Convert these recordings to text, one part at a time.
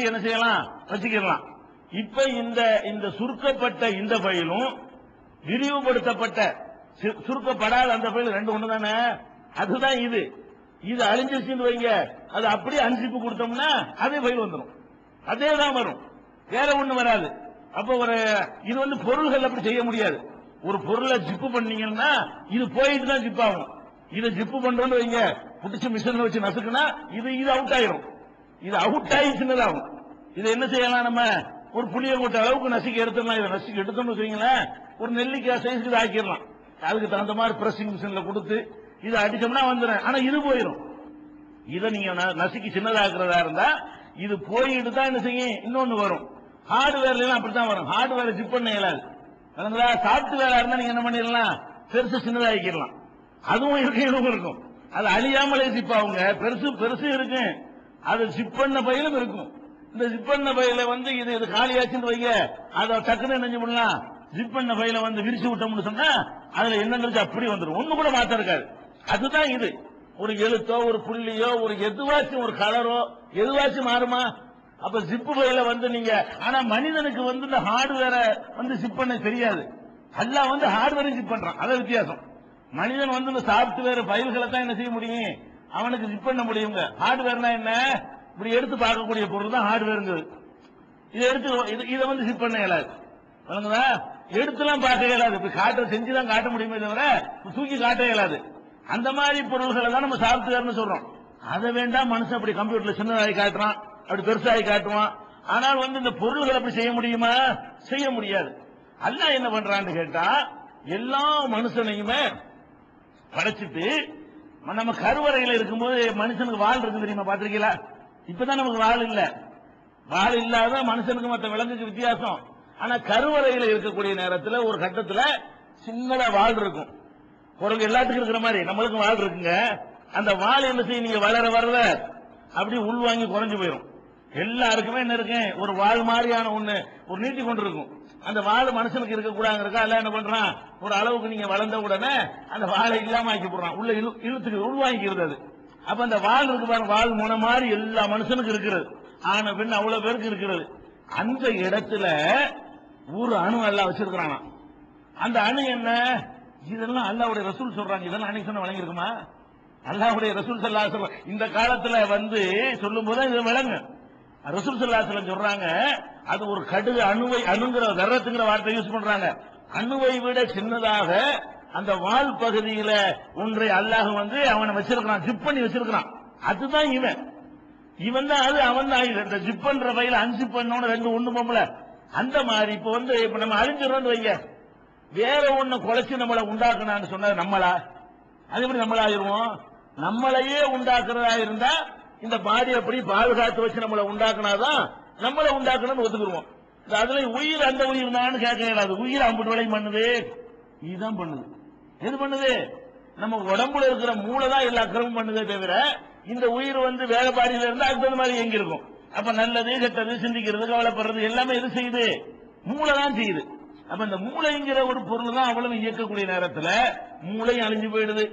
என்ன செய்யலாம்? வச்சுக்கலாம் இப்ப இந்த இந்த சுருக்கப்பட்ட இந்த ஃபைலும் விரிவுபடுத்தப்பட்ட சு- சுருக்கப்படாத அந்த ஃபைல் ரெண்டு ஒண்ணு தானே? அதுதான் இது. இது அழிஞ்சிருச்சுன்னு வைங்க. அது அப்படியே அன்சிப்பு கொடுத்தோம்னா அதே ஃபைல் வந்துடும் அதே தான் வரும். வேற ஒண்ணு வராது. அப்ப ஒரு இது வந்து பொருள்கள் அப்படி செய்ய முடியாது. ஒரு பொருளை ஜிப்பு பண்ணீங்கன்னா இது போயிட்டு தான் ஜிப் ஆகும். இதை ஜிப்பு பண்றோம்னு வைங்க. புடிச்சு மிஷின்ல வச்சு நசுக்குனா இது இது அவுட் ஆயிரும். இது அவுட் ஆகி சின்னதாகும் இது என்ன செய்யலாம் நம்ம? ஒரு புளிய மூட்டை அளவுக்கு நசுக்கி எடுத்துடலாம். இதை நசுக்கி எடுத்தோம்னு வச்சுங்களேன் ஒரு நெல்லிக்காய் சைஸ்க்கு இதை ஆக்கிடலாம் அதுக்கு தகுந்த மாதிரி பிரஸிங் மிஷினில் கொடுத்து இதை அடிச்சோம்னா வந்துடும். ஆனால் இது போயிடும். இதை நீங்க ந- நசுக்கி சின்னதாக்குறதா இருந்தா இது போயிட்டு தான் என்ன செய்யும்? இன்னொன்னு வரும். ஹார்ட்வேர்ல எல்லாம் அப்படித்தான் வரும். ஹார்ட்வேர் ஜிப் பண்ண இயலாது. விளங்குதா? சாஃப்ட்வேரா இருந்தா நீங்க என்ன பண்ணிடலாம்? பெருசு சின்னதாக்கிடலாம். அதுவும் இருக்கும் இதுவும் இருக்கும். அது அழியாமலே ஜிப் ஆகுங்க. பெருசு பெருசு இருக்கும். அது ஜிப் பண்ண பயிலும் இருக்கும். இந்த ஜிப் பண்ண பையில வந்து இது இது காலியாச்சுன்னு வைங்க. அதை டக்குன்னு நினைஞ்சு பண்ணலாம் ஜிப் பண்ண பையில வந்து விரிச்சு விட்டோம்னு சொன்னா அதுல என்னங்கிறது அப்படி வந்துடும் ஒண்ணு கூட மாத்த இருக்காது. அதுதான் இது. ஒரு எழுத்தோ ஒரு புள்ளியோ ஒரு எதுவாச்சும் ஒரு கலரோ எதுவாச்சும் மாறுமா? அப்ப ஜிப்பு பையில வந்து நீங்க ஆனா மனிதனுக்கு வந்து இந்த ஹார்ட்வேரை வந்து ஜிப் பண்ண தெரியாது. அல்லாஹ் வந்து ஹார்ட்வேரை ஜிப் பண்றான். அதான் வித்தியாசம். மனிதன் வந்து இந்த சாப்ட்வேர் ஃபைல்களை தான் என்ன செய்ய முடியும்? அவனுக்கு ஜிப் பண்ண முடியுங்க. ஹார்ட்வேர்னா என்ன? இப்படி எடுத்து பார்க்கக்கூடிய பொருள் தான் ஹார்ட்வேருங்கிறது இதை எடுத்து இது- இதை வந்து ஜிப் பண்ண இயலாது. வழங்குதா எடுத்துலாம் பார்க்க இயலாது. இப்ப காட்ட செஞ்சு தான் காட்ட முடியுமே தவிர தூக்கி காட்ட இயலாது. அந்த மாதிரி பொருள்களை தான் நம்ம சாப்ட்வேர்னு சொல்றோம். அதை வேண்டாம் மனுஷன் அப்படி கம்ப்யூட்டர்ல சின்னதாகி காட்டுறான் அப்படி பெருசாகி காட்டுவான். ஆனால் வந்து இந்த பொருள்களை அப்படி செய்ய முடியுமா? செய்ய முடியாது. அல்ல என்ன பண்றான்னு கேட்டா எல்லா மனுஷனையுமே படைச்சிட்டு நம்ம கருவறையில இருக்கும்போது மனுஷனுக்கு வால் இருக்கு தெரியுமா? பாத்திருக்கீங்களா இப்பதான் நமக்கு வால் இல்ல. வால் இல்லாத மனுஷனுக்கு மற்ற விலங்குக்கு வித்தியாசம். ஆனா கருவறையில இருக்கக்கூடிய நேரத்துல ஒரு கட்டத்துல சின்னதா வால் இருக்கும். குரங்கு எல்லாத்துக்கும் இருக்கிற மாதிரி. நம்மளுக்கும் வால் இருக்குங்க. அந்த வால் என்ன செய்யும்? நீங்க வளர வளர அப்படி உள்வாங்கி குறைஞ்சு போயிடும் எல்லாருக்குமே என்ன இருக்கேன் ஒரு வாழ் மாதிரியான ஒண்ணு ஒரு நீட்டி கொண்டு இருக்கும் அந்த வாழ் மனுஷனுக்கு இருக்க கூடாங்கிறக்கா எல்லாம் என்ன பண்றான்? ஒரு அளவுக்கு நீங்க வளர்ந்த உடனே அந்த வாழை இல்லாம ஆக்கி போடுறான். உள்ள இழுத்துக்கு உள்வாங்கிக்கிறது அது. அப்ப அந்த வாழ் இருக்கு பாருங்க வாழ் முனை மாதிரி எல்லா மனுஷனுக்கு இருக்கிறது. ஆன பெண் அவ்வளவு பேருக்கு இருக்கிறது. அந்த இடத்துல ஒரு அணு எல்லாம் வச்சிருக்கிறானா? அந்த அணு என்ன? இதெல்லாம் அல்லாவுடைய ரசூல் சொல்றாங்க. இதெல்லாம் அன்னைக்கு சொன்ன வழங்கிருக்குமா அல்லாவுடைய ரசூல் ஸல்லல்லாஹு அலைஹி இந்த காலத்துல வந்து சொல்லும் போது இது விளங்கும். ரசூல் ஸல்லல்லாஹு சொல்றாங்க அது ஒரு கடுகு அணுவை அணுங்கிற தர்றத்துங்கிற வார்த்தை யூஸ் பண்றாங்க. அணுவை விட சின்னதாக அந்த வால் பகுதியில ஒன்றை அல்லாஹ் வந்து அவனை வச்சிருக்கிறான் ஜிப் பண்ணி வச்சிருக்கிறான். அதுதான் இவன். இவன் தான் அது அவன் தான் இந்த ஜிப் பண்ற பையில அஞ்சு பண்ணோன்னு ரெண்டு ஒண்ணு போம்பல அந்த மாதிரி இப்ப வந்து இப்ப நம்ம அழிஞ்சிடறோம்னு வைங்க. வேற ஒண்ணு குலைச்சு நம்மளை உண்டாக்கணும்னு சொன்னது நம்மளா? அது எப்படி நம்மளாயிருவோம். நம்மளையே உண்டாக்குறதா இருந்தா இந்த பாடி அப்படி பாதுகாத்து வச்சு நம்மளை உண்டாக்குனாதான் நம்மளை உண்டாக்கணும்னு ஒத்துக்குருவோம். அதுல உயிர் அந்த உயிர் தான் கேட்க இயலாது உயிர் அம்பு வேலை பண்ணுது. இதுதான் பண்ணுது. எது பண்ணுது? நம்ம உடம்புல இருக்கிற மூளை தான் எல்லா கிரமும் பண்ணுதே தவிர இந்த உயிர் வந்து வேலை பாடியில இருந்தா அதுக்கு தகுந்த மாதிரி எங்க இருக்கும்? அப்ப நல்லது கெட்டது சிந்திக்கிறது கவலைப்படுறது எல்லாமே எது செய்யுது? மூளை தான் செய்யுது. அப்ப இந்த மூளைங்கிற ஒரு பொருள் தான் அவ்வளவு இயக்கக்கூடிய நேரத்துல மூளையும் அழிஞ்சு போயிடுது.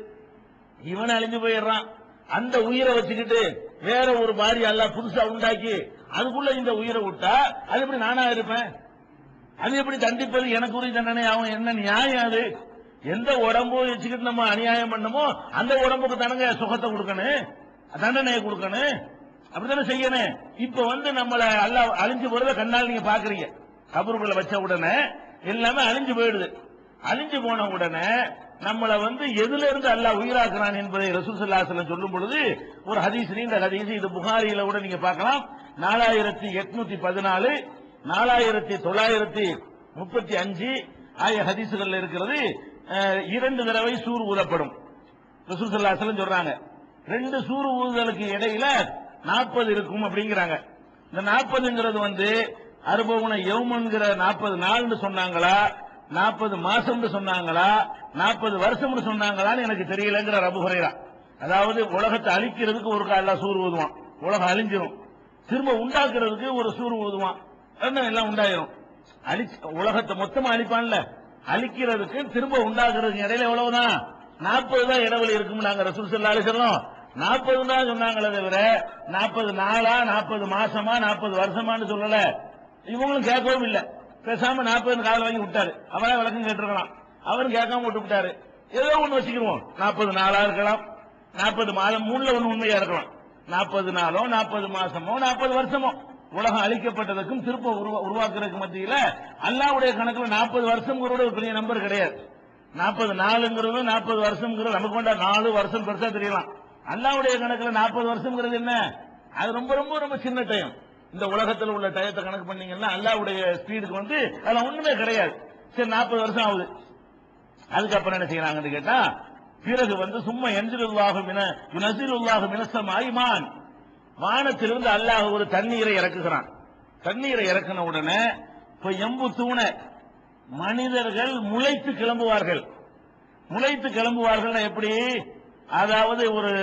இவன் அழிஞ்சு போயிடுறான். அந்த உயிரை வச்சுக்கிட்டு வேற ஒரு மாதிரி எல்லாம் புதுசா உண்டாக்கி அதுக்குள்ள இந்த உயிரை விட்டா அது எப்படி நானா இருப்பேன்? அது எப்படி தண்டிப்பது? எனக்கு உரிய தண்டனை ஆகும் என்ன நியாயம் அது? எந்த உடம்பு வச்சுக்கிட்டு நம்ம அநியாயம் பண்ணமோ அந்த உடம்புக்கு தானங்க சுகத்தை கொடுக்கணும்? தண்டனையை கொடுக்கணும்? அப்படித்தானே செய்யணும்? இப்ப வந்து நம்மள எல்லாம் அழிஞ்சு போறத கண்ணால் நீங்க பாக்குறீங்க. கபருக்குள்ள வச்ச உடனே எல்லாமே அழிஞ்சு போயிடுது. அழிஞ்சு போன உடனே நம்மளை வந்து எதுல இருந்து அல்லாஹ் உயிராக்குறான் என்பதை ரசூல் ஸல்லல்லாஹு சொல்லும் பொழுது ஒரு ஹதீஸ் நீண்ட ஹதீஸ் இது புகாரியில கூட நீங்க பார்க்கலாம். நாலாயிரத்தி எட்நூத்தி பதினாலு நாலாயிரத்தி தொள்ளாயிரத்தி முப்பத்தி அஞ்சு ஆகிய ஹதீசுகள் இருக்கிறது. இரண்டு தடவை சூர் ஊதப்படும். ரசூல் ஸல்லல்லாஹு சொல்றாங்க. ரெண்டு சூர் ஊதுதலுக்கு இடையில நாற்பது இருக்கும் அப்படிங்கிறாங்க. இந்த நாற்பதுங்கிறது வந்து அனுபவன யவுமன்கிற நாற்பது நாள்னு சொன்னாங்களா? நாற்பது மாசம்னு சொன்னாங்களா? நாற்பது வருஷம்னு சொன்னாங்களான்னு எனக்கு தெரியலங்கிற ரபு குறையா அதாவது உலகத்தை அழிக்கிறதுக்கு ஒரு கால சூர் ஊதுவான். உலகம் அழிஞ்சிரும். திரும்ப உண்டாக்குறதுக்கு ஒரு சூர் ஊதுவான். எல்லாம் உண்டாயிரும். அழி உலகத்தை மொத்தமா அழிப்பான்ல. அழிக்கிறதுக்கு திரும்ப உண்டாக்குறதுக்கு இடையில எவ்வளவுதான் நாற்பது தான் இடவில் இருக்கும் நாங்க ரசூல் ஸல்லல்லாஹு அலைஹி நாற்பது தான் சொன்னாங்களே தவிர நாற்பது நாளா நாற்பது மாசமா நாற்பது வருஷமான்னு சொல்லல. இவங்களும் கேட்கவும் இல்லை. பேசாம நாற்பது காதல் வாங்கி விட்டாரு. அவரா விளக்கம் கேட்டிருக்கலாம். அவரும் கேட்காம விட்டு விட்டாரு. ஏதோ ஒண்ணு வச்சுக்கிருவோம் நாற்பது நாளா இருக்கலாம். நாற்பது மாதம் மூணுல ஒண்ணு உண்மையா இருக்கலாம். நாற்பது நாளோ நாற்பது மாசமோ நாற்பது வருஷமோ. உலகம் அழிக்கப்பட்டதுக்கும் திருப்ப உருவா- உருவாக்குறதுக்கு மத்தியில அல்லாவுடைய கணக்குல நாற்பது வருஷம்ங்கிறத ஒரு பெரிய நம்பர் கிடையாது. நாற்பது நாலுங்கிறதும் நாற்பது வருஷம்ங்கிறது நமக்கு வேண்டா நாலு வருஷம் பெருசா தெரியலாம். அல்லாவுடைய கணக்குல நாற்பது வருஷம்ங்கிறது என்ன? அது ரொம்ப ரொம்ப ரொம்ப சின்ன டைம் இந்த உலகத்தில் உள்ள டயத்தை கணக்கு பண்ணீங்கன்னா அல்லாவுடைய ஸ்பீடுக்கு வந்து அதெல்லாம் ஒண்ணுமே கிடையாது. சரி நாற்பது வருஷம் ஆகுது. அதுக்கப்புறம் என்ன செய்யறாங்கன்னு கேட்டா பிறகு வந்து சும்மா எந்திருவாகும் என நசிருவாகும் இனசம் ஆய்மான். வானத்திலிருந்து அல்லாஹ் ஒரு தண்ணீரை இறக்குகிறான். தண்ணீரை இறக்கின உடனே இப்ப எம்பு தூண மனிதர்கள் முளைத்து கிளம்புவார்கள். முளைத்து கிளம்புவார்கள் எப்படி? அதாவது ஒரு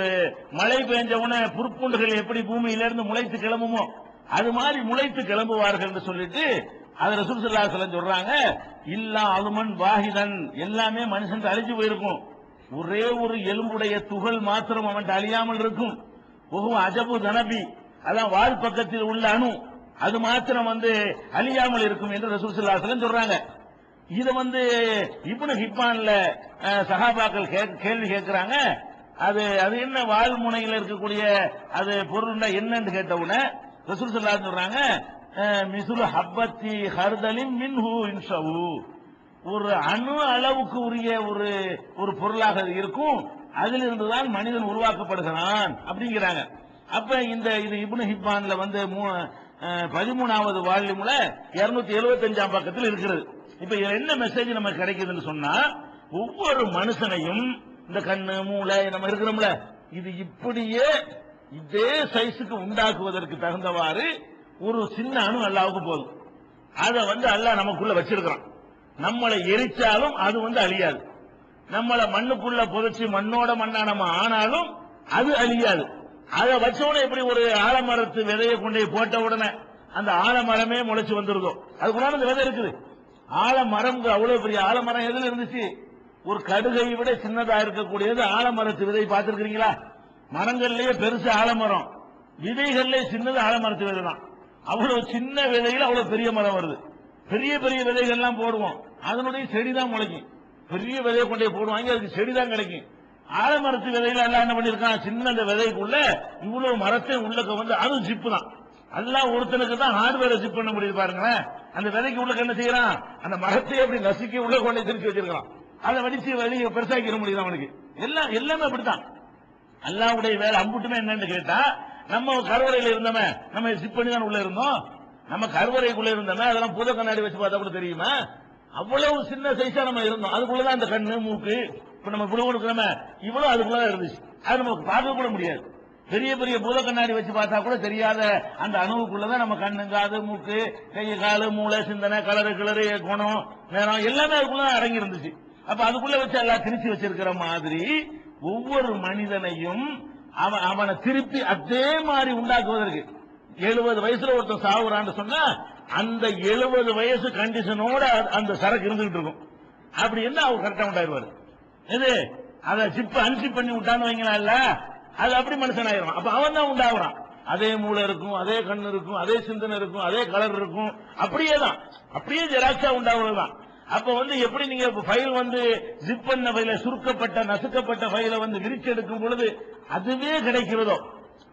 மழை பெஞ்ச உடனே புற்புண்டுகள் எப்படி பூமியிலிருந்து முளைத்து கிளம்புமோ? அது மாதிரி முளைத்து கிளம்புவார்கள் என்று சொல்லிட்டு அது ரசூல் சல்லா அலைஹி சொல்றாங்க இல்லா அலுமன் வாஹிதன். எல்லாமே மனுஷன் அழிஞ்சு போயிருக்கும். ஒரே ஒரு எலும்புடைய துகள் மாத்திரம் அவன் அழியாமல் இருக்கும். ஒஹு அஜபு தனபி. அதான் வால் பக்கத்தில் உள்ள அணு. அது மாத்திரம் வந்து அழியாமல் இருக்கும் என்று ரசூல் சல்லா அலைஹி சொல்றாங்க. இத வந்து இப்னு ஹிப்பான்ல சகாபாக்கள் சஹாபாக்கள் கே- கேள்வி கேட்கிறாங்க. அது அது என்ன வால் முனையில் இருக்கக்கூடிய அது பொருள்னா என்னன்னு கேட்ட உடனே ரசூல் ஸல்லல்லாஹு சொல்றாங்க அஹ், மிசுலு ஹப்பத்தி ஹர்தலின் மின்ஹு இன்ஷவு. ஒரு அணு அளவுக்கு உரிய ஒரு ஒரு பொருளாக இருக்கும். அதிலிருந்து தான் மனிதன் உருவாக்கப்படுகிறான் அப்படிங்கிறாங்க. அப்ப இந்த இது இப்னு ஹிப்பான்ல வந்து மூ- பதிமூணாவது வால்யூம்ல 275 எழுபத்தஞ்சாம் பக்கத்தில் இருக்கிறது. இப்ப இதுல என்ன மெசேஜ் நமக்கு கிடைக்குதுன்னு சொன்னா ஒவ்வொரு மனுஷனையும் இந்த கண்ணு மூளை நம்ம இருக்கிறோம்ல இது இப்படியே இதே சைஸுக்கு உண்டாக்குவதற்கு தகுந்தவாறு ஒரு சின்ன அணு அல்லாவுக்கு போதும். அதை வந்து அல்லாஹ் நமக்குள்ள வச்சிருக்கிறான். நம்மளை எரிச்சாலும் அது வந்து அழியாது. நம்மளை மண்ணுக்குள்ள புதைச்சி மண்ணோட மண்ணா நம்ம ஆனாலும் அது அழியாது. அதை வச்சோட எப்படி ஒரு ஆலமரத்து விதையை கொண்டு போட்ட உடனே அந்த ஆலமரமே முளைச்சு வந்துருதோ? அதுக்குள்ள அந்த விதை இருக்குது. ஆலமரம் அவ்வளவு பெரிய ஆலமரம் எதுல இருந்துச்சு? ஒரு கடுகை விட சின்னதா இருக்கக்கூடியது ஆலமரத்து விதை பார்த்திருக்கிறீங்களா? மரங்கள்லயே பெருசு ஆலமரம். விதைகள்லயே சின்னது ஆலமரத்து விதை தான். அவ்வளவு சின்ன விதைகள் அவ்வளவு பெரிய மரம் வருது. பெரிய பெரிய விதைகள்லாம் போடுவோம். அதனுடைய செடி தான் முளைக்கும். பெரிய விதையை கொண்டே போடுவாங்க அதுக்கு செடி தான் கிடைக்கும். ஆலமரத்து விதையில எல்லாம் என்ன பண்ணிருக்கான் சின்ன அந்த விதைக்குள்ள இவ்வளவு மரத்தை உள்ளக்க வந்து அதுவும் ஜிப்பு தான். எல்லாம் ஒருத்தனுக்கு தான் ஹார்ட்வேரை ஜிப் பண்ண முடியுது பாருங்களேன். அந்த விதைக்கு உள்ள என்ன செய்யறான்? அந்த மரத்தை அப்படி நசுக்கி உள்ள கொண்டு திருப்பி வச்சிருக்கான். அதை வடிச்சு வெளியே பெருசாக்கிட முடியுது அவனுக்கு. எல்லாம் எல்லாமே அப்படித்தான். அல்லாவுடைய வேலை அம்புட்டுமே என்னன்னு கேட்டா நம்ம கருவறையில இருந்தோமே நம்ம சிப் பண்ணி தான் உள்ள இருந்தோம். நம்ம கருவறைக்குள்ள இருந்தோமே அதெல்லாம் புத கண்ணாடி வச்சு பார்த்தா கூட தெரியுமா? அவ்வளவு சின்ன சைஸா நம்ம இருந்தோம். அதுக்குள்ளதான் அந்த கண்ணு மூக்கு இப்ப நம்ம குழு கொடுக்கிறோமே இவ்வளவு அதுக்குள்ளதான் இருந்துச்சு. அது நமக்கு பார்க்க கூட முடியாது. பெரிய பெரிய பூத கண்ணாடி வச்சு பார்த்தா கூட தெரியாத அந்த அணுவுக்குள்ளதான் நம்ம கண்ணு காது மூக்கு கை காலு மூளை சிந்தனை கலரு கிளறு குணம் நேரம் எல்லாமே அதுக்குள்ள அடங்கி இருந்துச்சு. அப்ப அதுக்குள்ள வச்சு எல்லாம் திணிச்சு வச்சிருக்கிற மாதிரி ஒவ்வொரு மனிதனையும் அவன் அவனை திருப்பி அதே மாதிரி உண்டாக்குவதற்கு. எழுபது வயசுல ஒருத்தன் சாகுறான்னு சொன்னா அந்த எழுபது வயசு கண்டிஷனோட அந்த சரக்கு இருந்துகிட்டு இருக்கும். அப்படி என்ன அவர் கரெக்டா உண்டாயிருவாரு. இது அதை சிப் அன்சிப் பண்ணி விட்டான்னு வைங்களாம்ல அது அப்படி மனுஷன் ஆயிரும் அப்ப அவன் தான் உண்டாகுறான். அதே மூளை இருக்கும் அதே கண்ணு இருக்கும் அதே சிந்தனை இருக்கும் அதே கலர் இருக்கும். அப்படியே தான் அப்படியே ஜெராக்ஸா உண்டாகுறதுதான். அப்ப வந்து எப்படி நீங்க ஃபைல் வந்து ஜிப் பண்ண ஃபைல சுருக்கப்பட்ட நசுக்கப்பட்ட ஃபைலை வந்து விரிச்சு எடுக்கும் பொழுது அதுவே கிடைக்கிறதோ?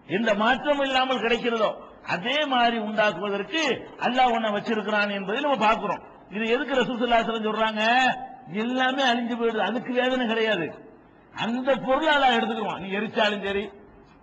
எந்த மாற்றமும் இல்லாமல் கிடைக்கிறதோ? அதே மாதிரி உண்டாக்குவதற்கு அல்லாஹ் ஒன்ன வச்சிருக்கிறான் என்பதை நம்ம பார்க்கிறோம். இது எதுக்கு ரசூலுல்லாஹி சொல்றாங்க? எல்லாமே அழிஞ்சு போயிடுது. அதுக்கு வேதனை கிடையாது. அந்த பொருளை அல்லாஹ் எடுத்துக்குவான் நீ எரிச்சாலும் சரி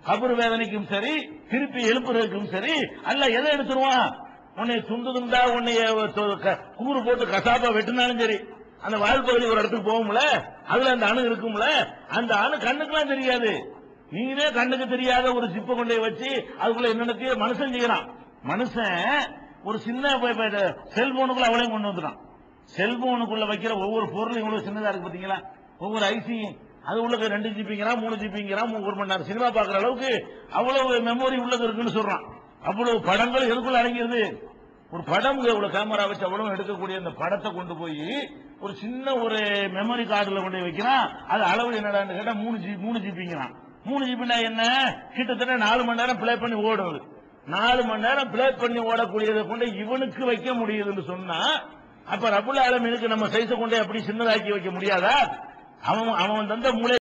கபர் வேதனைக்கும் சரி திருப்பி எழுப்புறதுக்கும் சரி அல்ல எதை எடுத்துருவான்? உன்னை துண்டு துண்டா உன்னைய க- கூறு போட்டு கசாப்பா வெட்டினாலும் சரி அந்த வாழ்பகுதி ஒரு இடத்துக்கு போகும்ல? அதுல அந்த அணு இருக்கும்ல? அந்த அணு கண்ணுக்குலாம் தெரியாது. நீங்களே கண்ணுக்கு தெரியாத ஒரு சிப்ப கொண்டையை வச்சு அதுக்குள்ள என்னென்னத்தையோ மனுஷன் செய்யறான். மனுஷன் ஒரு சின்ன செல்போனுக்குள்ள அவளையும் கொண்டு வந்துட்டான் செல்போனுக்குள்ள வைக்கிற ஒவ்வொரு பொருளும் இவ்வளவு சின்னதா இருக்கு பாத்தீங்களா? ஒவ்வொரு ஐசியும் அது உள்ள ரெண்டு ஜிபிங்கிறான் மூணு ஜிபிங்கிறான் ஒரு மணி நேரம் சினிமா பாக்குற அளவுக்கு அவ்வளவு மெமோரி உள்ளது இருக்குன்னு சொல்றான். அவ்வளவு படங்கள் எதுக்குள்ள அடங்கிருது ஒரு படம் எவ்வளவு கேமரா வச்சு அவ்வளவு எடுக்கக்கூடிய அந்த படத்தை கொண்டு போய் ஒரு சின்ன ஒரு மெமரி கார்டுல கொண்டு போய் வைக்கிறான் அது அளவு என்னடான்னு கேட்டா மூணு ஜி மூணு ஜிபிங்கிறான் மூணு ஜிபினா என்ன? கிட்டத்தட்ட நாலு மணி நேரம் பிளே பண்ணி ஓடும் நாலு மணி நேரம் பிளே பண்ணி ஓடக்கூடியதை கொண்டு இவனுக்கு வைக்க முடியுதுன்னு சொன்னா அப்ப ரபுல் ஆலமீனுக்கு நம்ம சைஸை கொண்டே அப்படி சின்னதாக்கி வைக்க முடியாதா? அவன் அவன் தந்த மூளை